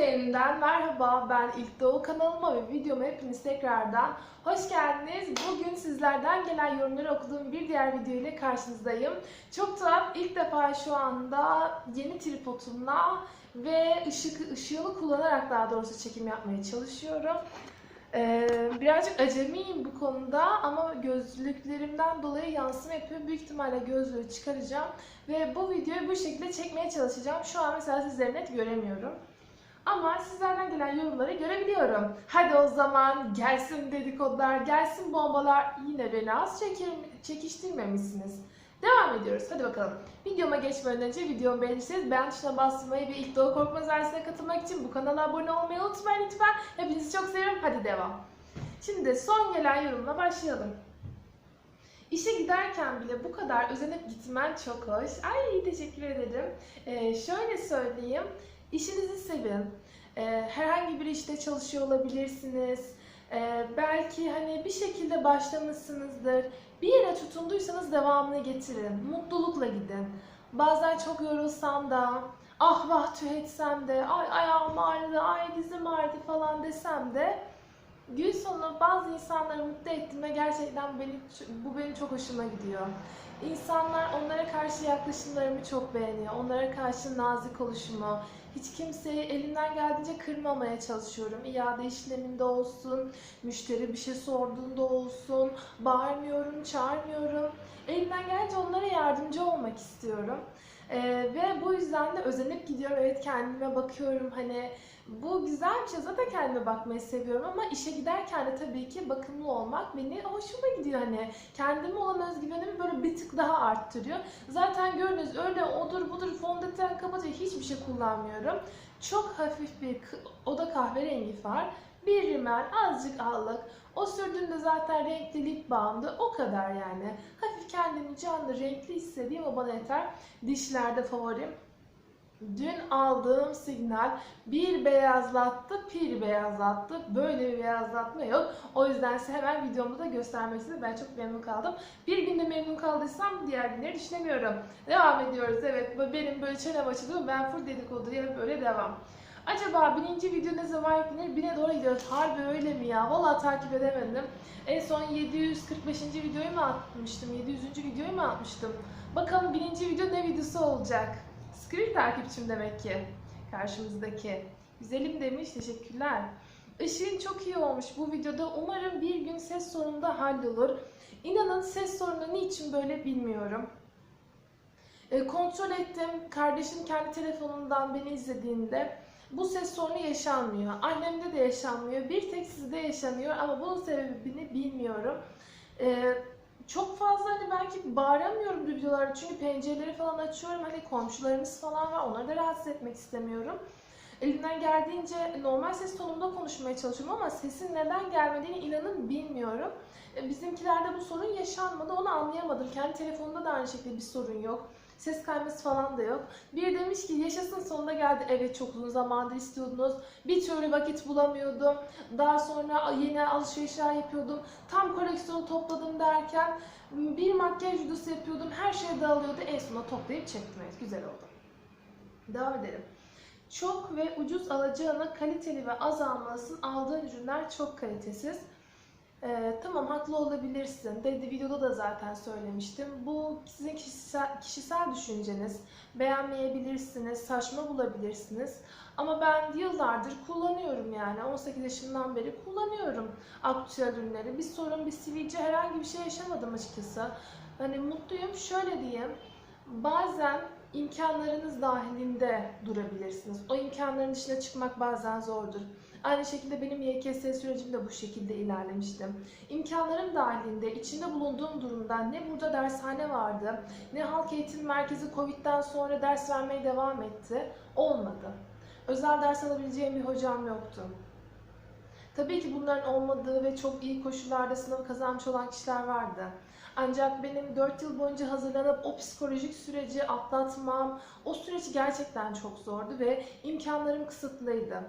yeniden merhaba ben İlk Doğu kanalıma ve videoma hepiniz tekrardan hoş geldiniz. Bugün sizlerden gelen yorumları okuduğum bir diğer video ile karşınızdayım. Çok tuhaf ilk defa şu anda yeni tripodumla ve ışık, ışığını kullanarak daha doğrusu çekim yapmaya çalışıyorum. Ee, birazcık acemiyim bu konuda ama gözlüklerimden dolayı yansıma yapıyor. Büyük ihtimalle gözlüğü çıkaracağım ve bu videoyu bu şekilde çekmeye çalışacağım. Şu an mesela sizleri net göremiyorum. Ama sizlerden gelen yorumları görebiliyorum. Hadi o zaman gelsin dedikodular, gelsin bombalar. Yine beni az çekir, çekiştirmemişsiniz. Devam ediyoruz. Hadi bakalım. Videoma geçmeden önce videomu beğenirseniz beğen tuşuna basmayı ve ilk Doğu Korkmaz ailesine katılmak için bu kanala abone olmayı unutmayın lütfen. Hepinizi çok seviyorum. Hadi devam. Şimdi son gelen yorumla başlayalım. İşe giderken bile bu kadar özenip gitmen çok hoş. Ay teşekkür ederim. Ee, şöyle söyleyeyim. İşinizi sevin. Ee, herhangi bir işte çalışıyor olabilirsiniz. Ee, belki hani bir şekilde başlamışsınızdır. Bir yere tutunduysanız devamını getirin. Mutlulukla gidin. Bazen çok yorulsam da, ah vah tüh etsem de, ay ayağım ağrıdı, ay dizim ağrıdı falan desem de gün sonu bazı insanları mutlu ettiğimde gerçekten beni, bu benim çok hoşuma gidiyor. İnsanlar onlara karşı yaklaşımlarımı çok beğeniyor. Onlara karşı nazik oluşumu. Hiç kimseyi elimden geldiğince kırmamaya çalışıyorum. İade işleminde olsun, müşteri bir şey sorduğunda olsun. Bağırmıyorum, çağırmıyorum. Elimden gelince onlara yardımcı olmak istiyorum. Ee, ve bu yüzden de özenip gidiyorum. Evet kendime bakıyorum. Hani bu güzel bir şey. Zaten kendime bakmayı seviyorum ama işe giderken de tabii ki bakımlı olmak beni hoşuma gidiyor. Hani kendime olan özgüvenimi böyle bir tık daha arttırıyor. Zaten gördünüz öyle odur budur fondöten kapatıyor hiçbir şey kullanmıyorum. Çok hafif bir oda kahverengi far. Bir rimel, azıcık allık. O sürdüğümde zaten renkli lip balmdı. O kadar yani. Hafif kendimi canlı, renkli hissedeyim o bana yeter. Dişlerde favorim. Dün aldığım signal bir beyazlattı, pir beyazlattı. Böyle bir beyazlatma yok. O yüzden size hemen videomda da göstermek istedim. Ben çok memnun kaldım. Bir günde memnun kaldıysam diğer günleri düşünemiyorum. Devam ediyoruz. Evet benim böyle çenem açılıyor. Ben full dedikoduya böyle devam. Acaba birinci video ne zaman yüklenir? Bine doğru gidiyoruz. Harbi öyle mi ya? Vallahi takip edemedim. En son 745. videoyu mu atmıştım? 700. videoyu mu atmıştım? Bakalım birinci video ne videosu olacak? Script takipçim demek ki. Karşımızdaki. Güzelim demiş. Teşekkürler. Işığın çok iyi olmuş bu videoda. Umarım bir gün ses sorunu da hallolur. İnanın ses sorunu niçin böyle bilmiyorum. E, kontrol ettim. Kardeşim kendi telefonundan beni izlediğinde bu ses sorunu yaşanmıyor. Annemde de yaşanmıyor. Bir tek sizde yaşanıyor ama bunun sebebini bilmiyorum. E, çok fazla hani belki bağıramıyorum videolarda çünkü pencereleri falan açıyorum. Hani komşularımız falan var. Onları da rahatsız etmek istemiyorum. Elimden geldiğince normal ses tonumda konuşmaya çalışıyorum ama sesin neden gelmediğini inanın bilmiyorum. E, Bizimkilerde bu sorun yaşanmadı. Onu anlayamadım. Kendi telefonumda da aynı şekilde bir sorun yok. Ses kayması falan da yok. Bir demiş ki yaşasın sonunda geldi. Evet çok uzun zamandır istiyordunuz. Bir türlü vakit bulamıyordum. Daha sonra yeni alışverişler yapıyordum. Tam koleksiyonu topladım derken bir makyaj videosu yapıyordum. Her şey dağılıyordu. En sonunda toplayıp çektim. Evet güzel oldu. Devam edelim. Çok ve ucuz alacağına kaliteli ve az almalısın. Aldığın ürünler çok kalitesiz. Ee, tamam haklı olabilirsin. Dedi videoda da zaten söylemiştim. Bu sizin kişisel, kişisel düşünceniz. Beğenmeyebilirsiniz, saçma bulabilirsiniz. Ama ben yıllardır kullanıyorum yani. 18 yaşımdan beri kullanıyorum aktüel ürünleri. Bir sorun, bir sivilce herhangi bir şey yaşamadım açıkçası. Hani mutluyum. Şöyle diyeyim. Bazen imkanlarınız dahilinde durabilirsiniz. O imkanların dışına çıkmak bazen zordur. Aynı şekilde benim YKS sürecim de bu şekilde ilerlemiştim. İmkanlarım dahilinde, içinde bulunduğum durumdan ne burada dershane vardı, ne halk eğitim merkezi Covid'den sonra ders vermeye devam etti. Olmadı. Özel ders alabileceğim bir hocam yoktu. Tabii ki bunların olmadığı ve çok iyi koşullarda sınav kazanmış olan kişiler vardı. Ancak benim 4 yıl boyunca hazırlanıp o psikolojik süreci atlatmam, o süreç gerçekten çok zordu ve imkanlarım kısıtlıydı.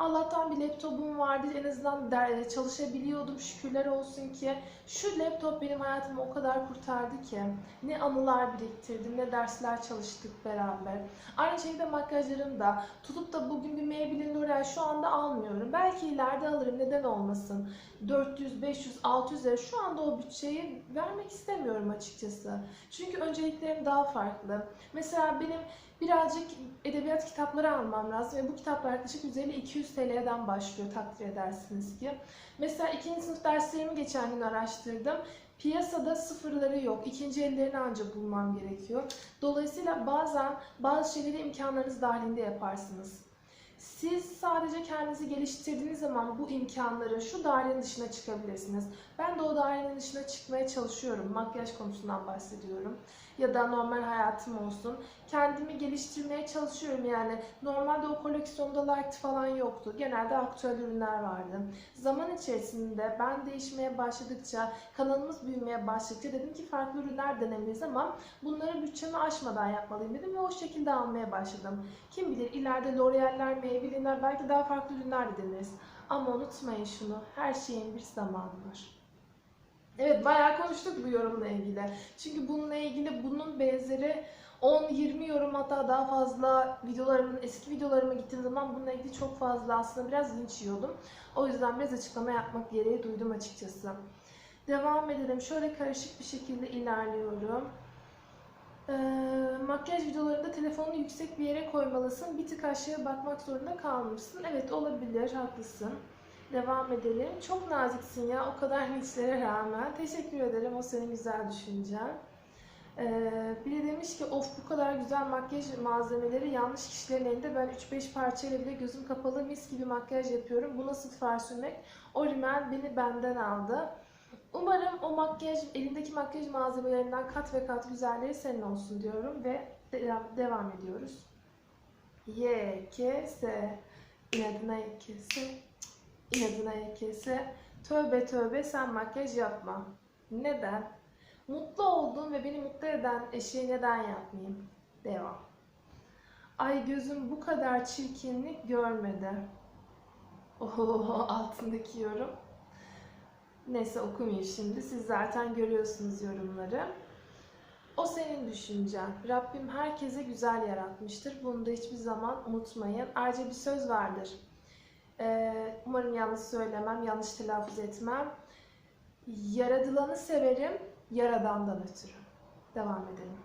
Allah'tan bir laptopum vardı. En azından der, çalışabiliyordum. Şükürler olsun ki. Şu laptop benim hayatımı o kadar kurtardı ki. Ne anılar biriktirdim, ne dersler çalıştık beraber. Aynı şekilde makyajlarım da. Tutup da bugün bir Maybelline yani şu anda almıyorum. Belki ileride alırım neden olmasın. 400, 500, 600 lira şu anda o bütçeyi vermek istemiyorum açıkçası. Çünkü önceliklerim daha farklı. Mesela benim birazcık edebiyat kitapları almam lazım ve bu kitaplar yaklaşık 150-200 TL'den başlıyor takdir edersiniz ki. Mesela ikinci sınıf derslerimi geçen gün araştırdım. Piyasada sıfırları yok. İkinci ellerini ancak bulmam gerekiyor. Dolayısıyla bazen bazı şeyleri imkanlarınız dahilinde yaparsınız. Siz sadece kendinizi geliştirdiğiniz zaman bu imkanların şu dairenin dışına çıkabilirsiniz. Ben de o dairenin dışına çıkmaya çalışıyorum. Makyaj konusundan bahsediyorum. Ya da normal hayatım olsun. Kendimi geliştirmeye çalışıyorum yani. Normalde o koleksiyonda light falan yoktu. Genelde aktüel ürünler vardı. Zaman içerisinde ben değişmeye başladıkça, kanalımız büyümeye başladıkça dedim ki farklı ürünler denemeliyiz ama bunları bütçemi aşmadan yapmalıyım dedim ve o şekilde almaya başladım. Kim bilir ileride L'Oreal'ler, Maybelline'ler belki daha farklı ürünler de deneriz. Ama unutmayın şunu, her şeyin bir zamanı var. Evet bayağı konuştuk bu yorumla ilgili. Çünkü bununla ilgili bunun benzeri 10-20 yorum hatta daha fazla videolarımın, eski videolarıma gittiğim zaman bununla ilgili çok fazla aslında biraz linç yiyordum. O yüzden biraz açıklama yapmak gereği duydum açıkçası. Devam edelim. Şöyle karışık bir şekilde ilerliyorum. Ee, makyaj videolarında telefonunu yüksek bir yere koymalısın. Bir tık aşağıya bakmak zorunda kalmışsın. Evet olabilir, haklısın. Devam edelim. Çok naziksin ya o kadar linçlere rağmen. Teşekkür ederim o senin güzel düşüncen. Ee, biri demiş ki of bu kadar güzel makyaj malzemeleri yanlış kişilerin elinde ben 3-5 parçayla bile gözüm kapalı mis gibi makyaj yapıyorum. Bu nasıl far sürmek? O rimel beni benden aldı. Umarım o makyaj, elindeki makyaj malzemelerinden kat ve kat güzelleri senin olsun diyorum ve de- devam ediyoruz. Y, K, S, inadına Y, K, S, inadına S. Tövbe tövbe sen makyaj yapma. Neden? Mutlu olduğum ve beni mutlu eden eşeği neden yapmayayım? Devam. Ay gözüm bu kadar çirkinlik görmedi. Oho altındaki yorum. Neyse okumayayım şimdi. Siz zaten görüyorsunuz yorumları. O senin düşüncen. Rabbim herkese güzel yaratmıştır. Bunu da hiçbir zaman unutmayın. Ayrıca bir söz vardır. Ee, umarım yanlış söylemem, yanlış telaffuz etmem. Yaradılanı severim, yaradandan ötürü. Devam edelim.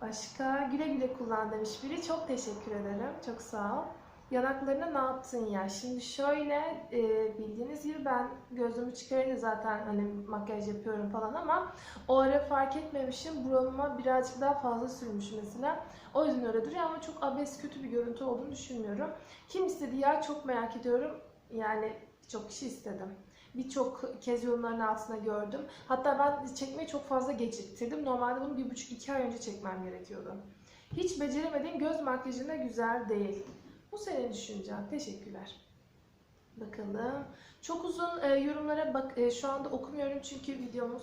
Başka güle güle kullan demiş biri. Çok teşekkür ederim. Çok sağ ol. Yanaklarına ne yaptın ya? Şimdi şöyle e, bildiğiniz gibi ben gözümü çıkarınca zaten hani makyaj yapıyorum falan ama o ara fark etmemişim. Buramıma birazcık daha fazla sürmüş mesela. O yüzden öyle duruyor ama çok abes kötü bir görüntü olduğunu düşünmüyorum. Kim istedi ya çok merak ediyorum. Yani çok kişi istedim. Birçok kez yorumların altına gördüm. Hatta ben çekmeyi çok fazla geciktirdim. Normalde bunu bir buçuk iki ay önce çekmem gerekiyordu. Hiç beceremediğim göz makyajında güzel değil. Bu senin düşüncen. Teşekkürler. Bakalım. Çok uzun e, yorumlara bak e, şu anda okumuyorum çünkü videomuz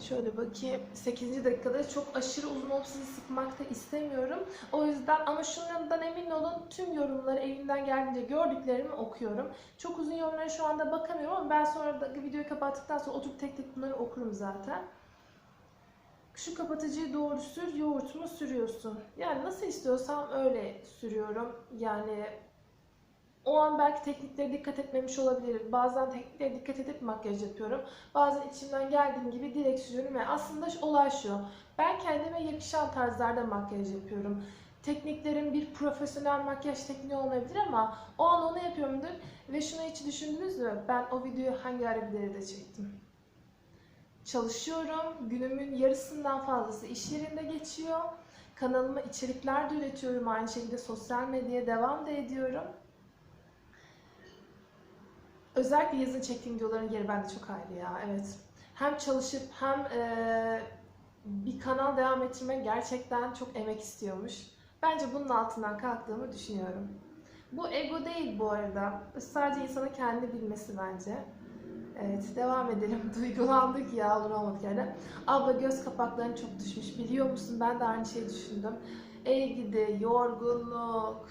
şöyle bakayım 8. dakikada çok aşırı uzun olup sizi sıkmak da istemiyorum. O yüzden ama şundan emin olun tüm yorumları elimden geldiğince gördüklerimi okuyorum. Çok uzun yorumlara şu anda bakamıyorum ama ben sonra da videoyu kapattıktan sonra oturup tek tek bunları okurum zaten. Şu kapatıcıyı doğru sür, yoğurt mu sürüyorsun? Yani nasıl istiyorsam öyle sürüyorum. Yani o an belki tekniklere dikkat etmemiş olabilirim. Bazen tekniklere dikkat edip makyaj yapıyorum. Bazen içimden geldiğim gibi direkt sürüyorum. Yani aslında olay şu. Ben kendime yakışan tarzlarda makyaj yapıyorum. Tekniklerim bir profesyonel makyaj tekniği olmayabilir ama o an onu yapıyorumdur. Ve şunu hiç düşündünüz mü? Ben o videoyu hangi ara bir derede çektim? Çalışıyorum. Günümün yarısından fazlası iş yerinde geçiyor. Kanalıma içerikler de üretiyorum. Aynı şekilde sosyal medyaya devam da ediyorum. Özellikle yazın çektiğim videoların yeri bende çok ayrı ya. Evet. Hem çalışıp hem eee, bir kanal devam ettirmek gerçekten çok emek istiyormuş. Bence bunun altından kalktığımı düşünüyorum. Bu ego değil bu arada. Sadece insanın kendi bilmesi bence. Evet devam edelim. Duygulandık ya olur olmadık yani. Abla göz kapakların çok düşmüş. Biliyor musun? Ben de aynı şeyi düşündüm. Ey gidi yorgunluk.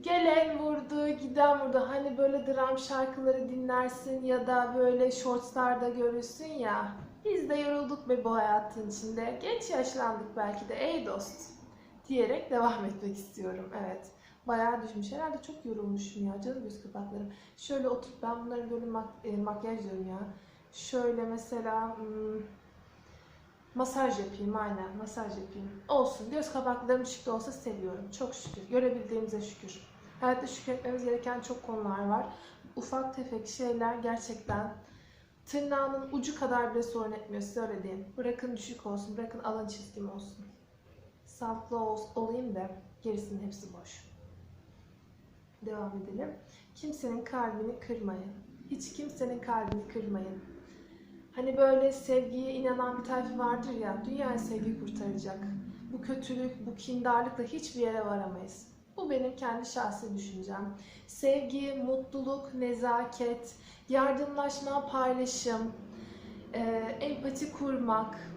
Gelen vurdu, giden vurdu. Hani böyle dram şarkıları dinlersin ya da böyle shortslarda görürsün ya. Biz de yorulduk be bu hayatın içinde. Geç yaşlandık belki de ey dost diyerek devam etmek istiyorum. Evet. Bayağı düşmüş. Herhalde çok yorulmuşum ya canım göz kapaklarım. Şöyle oturup ben bunların böyle mak- e, makyaj diyorum ya. Şöyle mesela hmm, masaj yapayım aynen masaj yapayım. Olsun göz kapaklarım düşük de olsa seviyorum. Çok şükür. Görebildiğimize şükür. Hayatta şükretmemiz gereken çok konular var. Ufak tefek şeyler gerçekten tırnağının ucu kadar bile sorun etmiyor size öyle diyeyim. Bırakın düşük olsun, bırakın alın çizgim olsun. Sağlıklı ol, olayım da gerisinin hepsi boş. Devam edelim. Kimsenin kalbini kırmayın. Hiç kimsenin kalbini kırmayın. Hani böyle sevgiye inanan bir tayfa vardır ya, dünya sevgi kurtaracak. Bu kötülük, bu kindarlıkla hiçbir yere varamayız. Bu benim kendi şahsi düşüncem. Sevgi, mutluluk, nezaket, yardımlaşma, paylaşım, empati kurmak,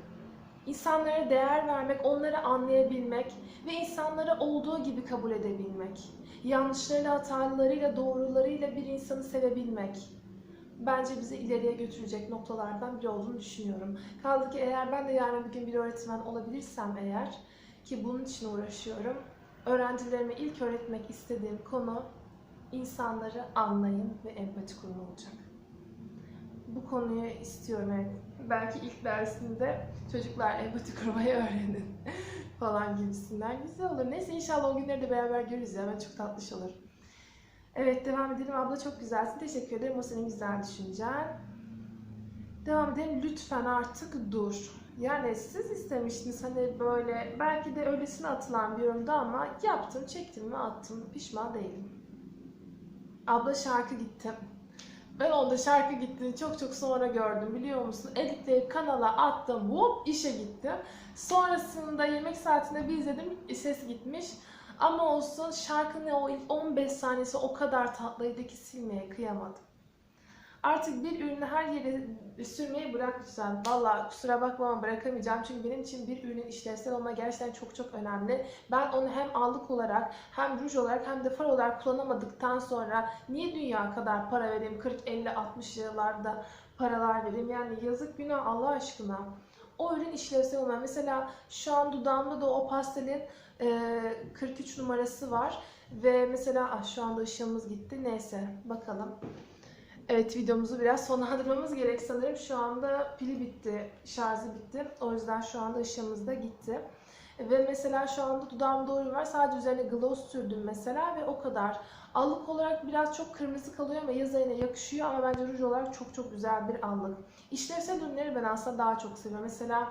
insanlara değer vermek, onları anlayabilmek ve insanları olduğu gibi kabul edebilmek. Yanlışlarıyla, hatalarıyla, doğrularıyla bir insanı sevebilmek. Bence bizi ileriye götürecek noktalardan biri olduğunu düşünüyorum. Kaldı ki eğer ben de yarın bir gün bir öğretmen olabilirsem eğer ki bunun için uğraşıyorum. Öğrencilerime ilk öğretmek istediğim konu insanları anlayın ve empati kurma olacak. Bu konuyu istiyorum evet. Belki ilk dersinde çocuklar empati kurmayı öğrenin falan gibisinden. Güzel olur. Neyse inşallah o günleri de beraber görürüz ya. Ben çok tatlış olur. Evet devam edelim. Abla çok güzelsin. Teşekkür ederim. O senin güzel düşüncen. Devam edelim. Lütfen artık dur. Yani siz istemiştiniz hani böyle belki de öylesine atılan bir yorumda ama yaptım, çektim ve attım. Pişman değilim. Abla şarkı gittim. Ben onda şarkı gittiğini çok çok sonra gördüm biliyor musun? Editleyip kanala attım. Hop işe gittim. Sonrasında yemek saatinde bir izledim. Ses gitmiş. Ama olsun şarkının o ilk 15 saniyesi o kadar tatlıydı ki silmeye kıyamadım. Artık bir ürünü her yere sürmeyi bırak. Valla kusura bakma ama bırakamayacağım. Çünkü benim için bir ürünün işlevsel olma gerçekten çok çok önemli. Ben onu hem allık olarak hem ruj olarak hem de far olarak kullanamadıktan sonra niye dünya kadar para vereyim? 40, 50, 60 liralarda paralar vereyim. Yani yazık günah Allah aşkına. O ürün işlevsel olmayan. Mesela şu an dudağımda da o pastelin e, 43 numarası var. Ve mesela ah, şu anda ışığımız gitti. Neyse bakalım. Evet videomuzu biraz sonlandırmamız gerek sanırım. Şu anda pili bitti, şarjı bitti. O yüzden şu anda ışığımız da gitti. Ve mesela şu anda dudağımda oyun var. Sadece üzerine gloss sürdüm mesela ve o kadar. Allık olarak biraz çok kırmızı kalıyor ama yaz ayına yakışıyor ama bence ruj olarak çok çok güzel bir allık. İşlevsel ürünleri ben aslında daha çok seviyorum. Mesela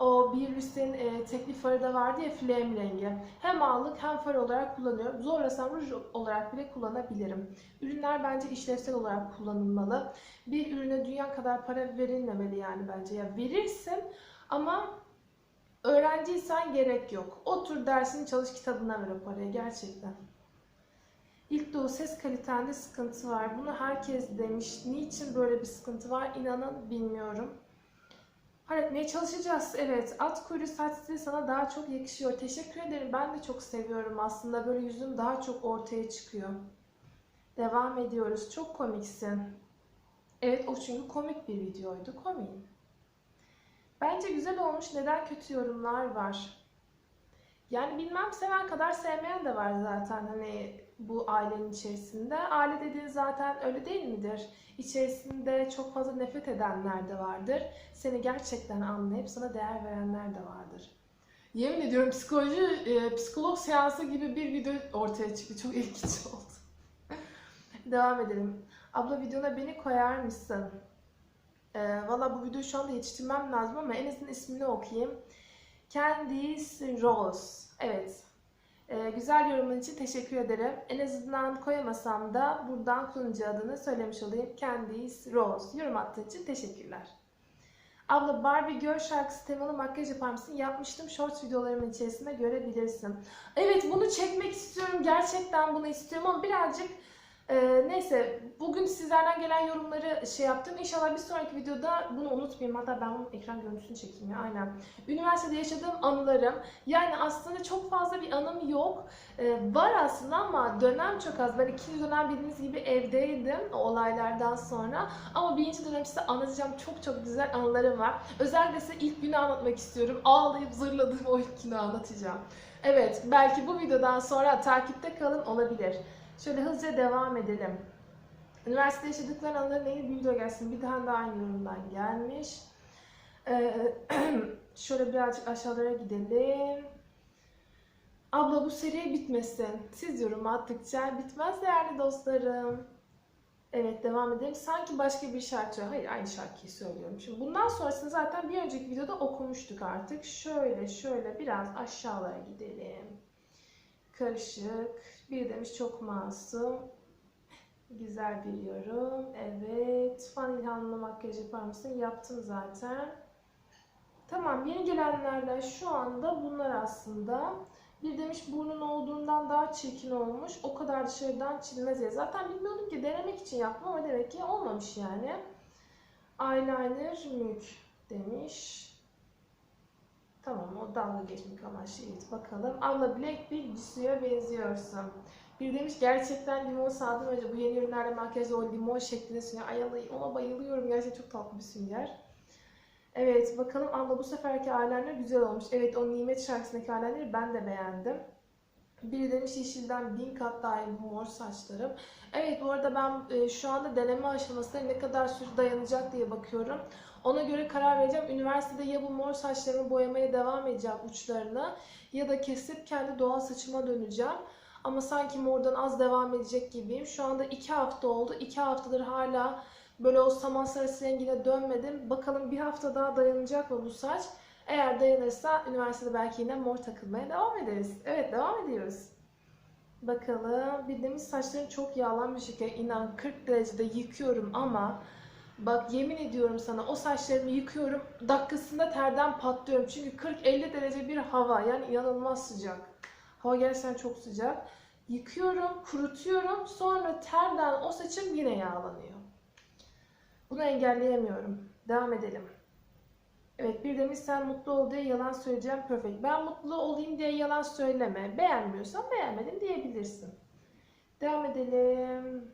o bir Rüs'ün e, tekli farı da vardı ya flame rengi. Hem allık hem far olarak kullanıyorum. Zorlasam ruj olarak bile kullanabilirim. Ürünler bence işlevsel olarak kullanılmalı. Bir ürüne dünya kadar para verilmemeli yani bence. Ya verirsin ama öğrenciysen gerek yok. Otur dersini çalış kitabına ver o parayı gerçekten. İlk doğu ses kalitende sıkıntı var. Bunu herkes demiş. Niçin böyle bir sıkıntı var inanın bilmiyorum. Halletmeye çalışacağız. Evet, at kuyruğu saç sana daha çok yakışıyor. Teşekkür ederim. Ben de çok seviyorum aslında. Böyle yüzüm daha çok ortaya çıkıyor. Devam ediyoruz. Çok komiksin. Evet, o çünkü komik bir videoydu. Komiyim. Bence güzel olmuş. Neden kötü yorumlar var? Yani bilmem seven kadar sevmeyen de var zaten hani bu ailenin içerisinde. Aile dediğin zaten öyle değil midir? İçerisinde çok fazla nefret edenler de vardır. Seni gerçekten anlayıp sana değer verenler de vardır. Yemin ediyorum psikoloji, e, psikolog seansı gibi bir video ortaya çıktı. Çok ilginç oldu. Devam edelim. Abla videona beni koyar mısın? E, Valla bu videoyu şu anda yetiştirmem lazım ama en azından ismini okuyayım. Candice Rose. Evet. Ee, güzel yorumun için teşekkür ederim. En azından koyamasam da buradan kullanıcı adını söylemiş olayım. Candice Rose. Yorum attığın için teşekkürler. Abla Barbie Girl şarkısı temalı makyaj yapar mısın? Yapmıştım. Shorts videolarımın içerisinde görebilirsin. Evet bunu çekmek istiyorum. Gerçekten bunu istiyorum ama birazcık ee, neyse bugün sizlerden gelen yorumları şey yaptım. İnşallah bir sonraki videoda bunu unutmayayım. Hatta ben bunun ekran görüntüsünü çekeyim ya aynen. Üniversitede yaşadığım anılarım. Yani aslında çok fazla bir anım yok. Ee, var aslında ama dönem çok az. Ben ikinci dönem bildiğiniz gibi evdeydim o olaylardan sonra. Ama birinci dönem size anlatacağım çok çok güzel anılarım var. Özellikle size ilk günü anlatmak istiyorum. Ağlayıp zırladığım o ilk günü anlatacağım. Evet, belki bu videodan sonra takipte kalın olabilir. Şöyle hızlıca devam edelim. Üniversitede yaşadıkları anıların en iyi gelsin. Bir tane daha aynı yorumdan gelmiş. Ee, şöyle birazcık aşağılara gidelim. Abla bu seri bitmesin. Siz yorum attıkça bitmez değerli dostlarım. Evet devam edelim. Sanki başka bir şarkı. Hayır aynı şarkıyı söylüyorum. Şimdi bundan sonrasını zaten bir önceki videoda okumuştuk artık. Şöyle şöyle biraz aşağılara gidelim. Karışık. Bir demiş çok masum. Güzel bir yorum. Evet. Fan ilhamlı makyaj yapar mısın? Yaptım zaten. Tamam yeni gelenlerden şu anda bunlar aslında. Bir demiş burnun olduğundan daha çirkin olmuş. O kadar dışarıdan çilmez ya. Zaten bilmiyordum ki denemek için yaptım ama demek ki olmamış yani. Eyeliner mük demiş. Tamam o dalga geçmek amaçlıydı. Bakalım. Abla Black bir suya benziyorsun. Bir demiş gerçekten limon sağdım önce bu yeni ürünlerde makyajda o limon şeklinde sünger. Ay ona bayılıyorum. Gerçekten çok tatlı bir sünger. Evet bakalım abla bu seferki eyeliner güzel olmuş. Evet o Nimet şarkısındaki eyeliner'i ben de beğendim. Biri demiş yeşilden bin kat daha iyi bu mor saçlarım. Evet bu arada ben e, şu anda deneme aşamasında ne kadar süre dayanacak diye bakıyorum. Ona göre karar vereceğim. Üniversitede ya bu mor saçlarımı boyamaya devam edeceğim uçlarını ya da kesip kendi doğal saçıma döneceğim. Ama sanki mordan az devam edecek gibiyim. Şu anda iki hafta oldu. İki haftadır hala böyle o saman sarısı rengine dönmedim. Bakalım bir hafta daha dayanacak mı bu saç? Eğer dayanırsa üniversitede belki yine mor takılmaya devam ederiz. Evet devam ediyoruz. Bakalım. Bildiğimiz saçlarım çok yağlanmış şeker. İnan 40 derecede yıkıyorum ama bak yemin ediyorum sana o saçlarımı yıkıyorum. Dakikasında terden patlıyorum. Çünkü 40-50 derece bir hava. Yani inanılmaz sıcak. Hava gerçekten çok sıcak. Yıkıyorum, kurutuyorum. Sonra terden o saçım yine yağlanıyor. Bunu engelleyemiyorum. Devam edelim. Evet bir demiş sen mutlu ol diye yalan söyleyeceğim perfect. Ben mutlu olayım diye yalan söyleme. Beğenmiyorsan beğenmedim diyebilirsin. Devam edelim.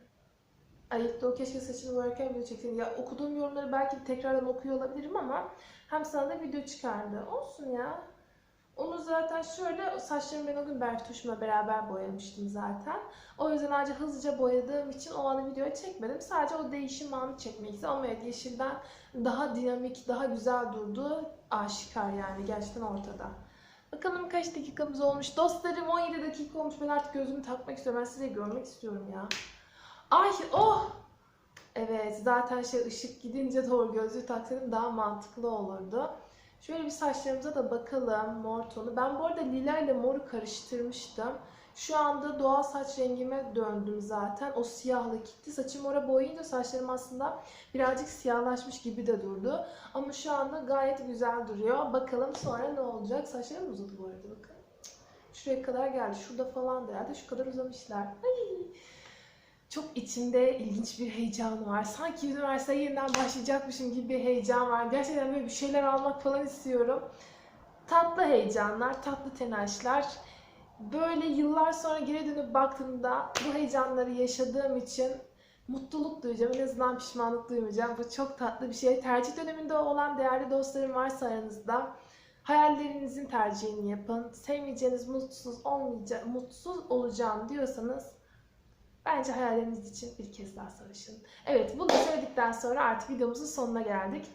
Ayıptı o keşke saçını boyarken video çeksin. Ya okuduğum yorumları belki tekrardan okuyor olabilirim ama hem sana da video çıkardı. Olsun ya. Onu zaten şöyle saçlarımı ben o gün Bertuş'umla beraber boyamıştım zaten. O yüzden ayrıca hızlıca boyadığım için o anı videoya çekmedim. Sadece o değişim anı çekmek istedim. Ama evet yeşilden daha dinamik, daha güzel durdu. Aşikar yani gerçekten ortada. Bakalım kaç dakikamız olmuş. Dostlarım 17 dakika olmuş. Ben artık gözümü takmak istiyorum. Ben sizi görmek istiyorum ya. Ay oh! Evet zaten şey ışık gidince doğru gözlüğü taksaydım daha mantıklı olurdu. Şöyle bir saçlarımıza da bakalım mor tonu. Ben bu arada lila ile moru karıştırmıştım. Şu anda doğal saç rengime döndüm zaten. O siyahlı gitti. Saçım mora boyayınca saçlarım aslında birazcık siyahlaşmış gibi de durdu. Ama şu anda gayet güzel duruyor. Bakalım sonra ne olacak. Saçlarım uzadı bu arada bakın. Şuraya kadar geldi. Şurada falan da herhalde. Şu kadar uzamışlar. Ay. Çok içimde ilginç bir heyecan var. Sanki üniversiteye yeniden başlayacakmışım gibi bir heyecan var. Gerçekten böyle bir şeyler almak falan istiyorum. Tatlı heyecanlar, tatlı telaşlar. Böyle yıllar sonra geri dönüp baktığımda bu heyecanları yaşadığım için mutluluk duyacağım. En azından pişmanlık duymayacağım. Bu çok tatlı bir şey. Tercih döneminde olan değerli dostlarım varsa aranızda hayallerinizin tercihini yapın. Sevmeyeceğiniz, mutsuz olmayacak, mutsuz olacağım diyorsanız Bence hayalleriniz için bir kez daha savaşın. Evet bunu söyledikten sonra artık videomuzun sonuna geldik.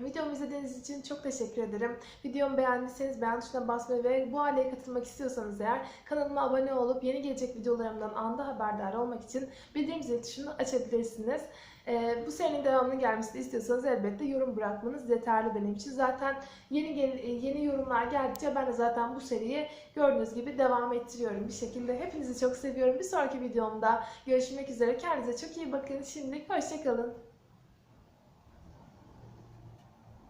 Videomu izlediğiniz için çok teşekkür ederim. Videomu beğendiyseniz beğen tuşuna basmayı ve bu aileye katılmak istiyorsanız eğer kanalıma abone olup yeni gelecek videolarımdan anda haberdar olmak için bildirim zil tuşunu açabilirsiniz. Ee, bu serinin devamının gelmesini istiyorsanız elbette yorum bırakmanız yeterli benim için. Zaten yeni gel- yeni yorumlar geldikçe ben de zaten bu seriyi gördüğünüz gibi devam ettiriyorum bir şekilde. Hepinizi çok seviyorum. Bir sonraki videomda görüşmek üzere. Kendinize çok iyi bakın. Şimdilik hoşçakalın.